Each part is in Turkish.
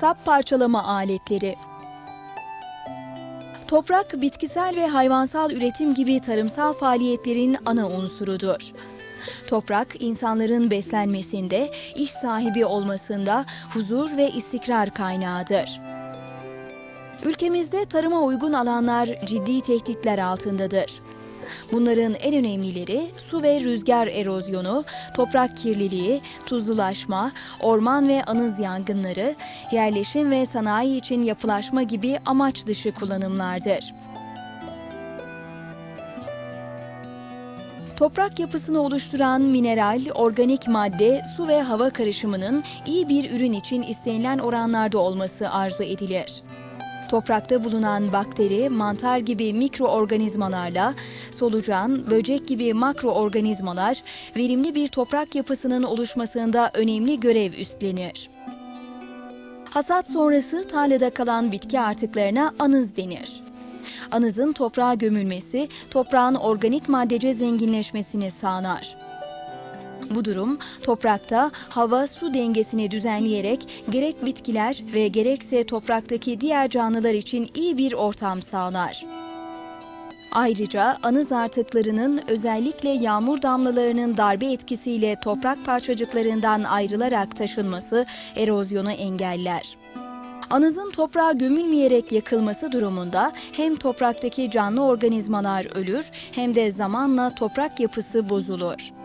Sap parçalama aletleri. Toprak, bitkisel ve hayvansal üretim gibi tarımsal faaliyetlerin ana unsurudur. Toprak, insanların beslenmesinde, iş sahibi olmasında huzur ve istikrar kaynağıdır. Ülkemizde tarıma uygun alanlar ciddi tehditler altındadır. Bunların en önemlileri su ve rüzgar erozyonu, toprak kirliliği, tuzlulaşma, orman ve anız yangınları, yerleşim ve sanayi için yapılaşma gibi amaç dışı kullanımlardır. Toprak yapısını oluşturan mineral, organik madde, su ve hava karışımının iyi bir ürün için istenilen oranlarda olması arzu edilir. Toprakta bulunan bakteri, mantar gibi mikroorganizmalarla solucan, böcek gibi makroorganizmalar verimli bir toprak yapısının oluşmasında önemli görev üstlenir. Hasat sonrası tarlada kalan bitki artıklarına anız denir. Anızın toprağa gömülmesi, toprağın organik maddece zenginleşmesini sağlar. Bu durum toprakta hava-su dengesini düzenleyerek gerek bitkiler ve gerekse topraktaki diğer canlılar için iyi bir ortam sağlar. Ayrıca anız artıklarının özellikle yağmur damlalarının darbe etkisiyle toprak parçacıklarından ayrılarak taşınması erozyonu engeller. Anızın toprağa gömülmeyerek yakılması durumunda hem topraktaki canlı organizmalar ölür hem de zamanla toprak yapısı bozulur.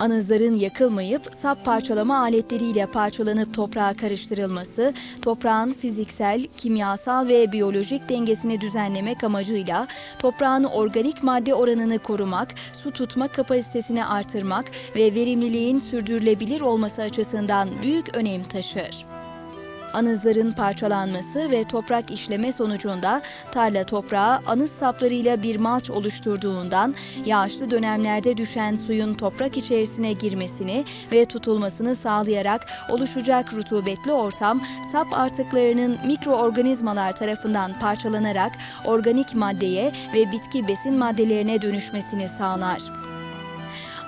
Anızların yakılmayıp sap parçalama aletleriyle parçalanıp toprağa karıştırılması, toprağın fiziksel, kimyasal ve biyolojik dengesini düzenlemek amacıyla toprağın organik madde oranını korumak, su tutma kapasitesini artırmak ve verimliliğin sürdürülebilir olması açısından büyük önem taşır. Anızların parçalanması ve toprak işleme sonucunda tarla toprağı anız saplarıyla bir malç oluşturduğundan yağışlı dönemlerde düşen suyun toprak içerisine girmesini ve tutulmasını sağlayarak oluşacak rutubetli ortam sap artıklarının mikroorganizmalar tarafından parçalanarak organik maddeye ve bitki besin maddelerine dönüşmesini sağlar.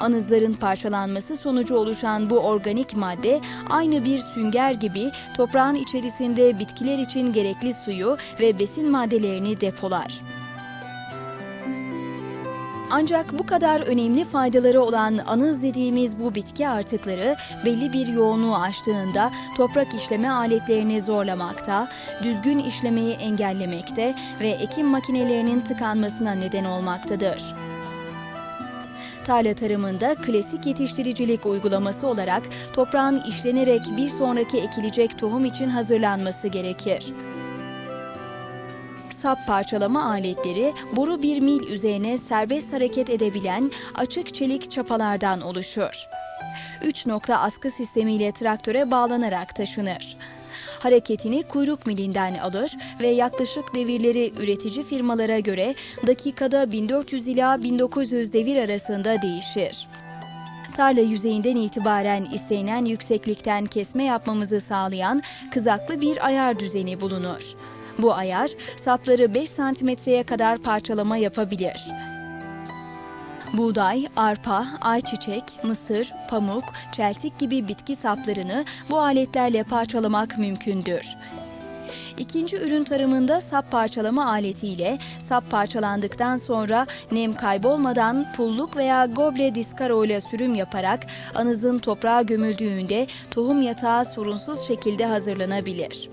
Anızların parçalanması sonucu oluşan bu organik madde aynı bir sünger gibi toprağın içerisinde bitkiler için gerekli suyu ve besin maddelerini depolar. Ancak bu kadar önemli faydaları olan anız dediğimiz bu bitki artıkları belli bir yoğunluğu aştığında toprak işleme aletlerini zorlamakta, düzgün işlemeyi engellemekte ve ekim makinelerinin tıkanmasına neden olmaktadır. Tarla tarımında klasik yetiştiricilik uygulaması olarak toprağın işlenerek bir sonraki ekilecek tohum için hazırlanması gerekir. Sap parçalama aletleri boru bir mil üzerine serbest hareket edebilen açık çelik çapalardan oluşur. 3 nokta askı sistemiyle traktöre bağlanarak taşınır hareketini kuyruk milinden alır ve yaklaşık devirleri üretici firmalara göre dakikada 1400 ila 1900 devir arasında değişir. Tarla yüzeyinden itibaren istenilen yükseklikten kesme yapmamızı sağlayan kızaklı bir ayar düzeni bulunur. Bu ayar sapları 5 santimetreye kadar parçalama yapabilir. Buğday, arpa, ayçiçek, mısır, pamuk, çeltik gibi bitki saplarını bu aletlerle parçalamak mümkündür. İkinci ürün tarımında sap parçalama aletiyle sap parçalandıktan sonra nem kaybolmadan pulluk veya goble diskaro ile sürüm yaparak anızın toprağa gömüldüğünde tohum yatağı sorunsuz şekilde hazırlanabilir.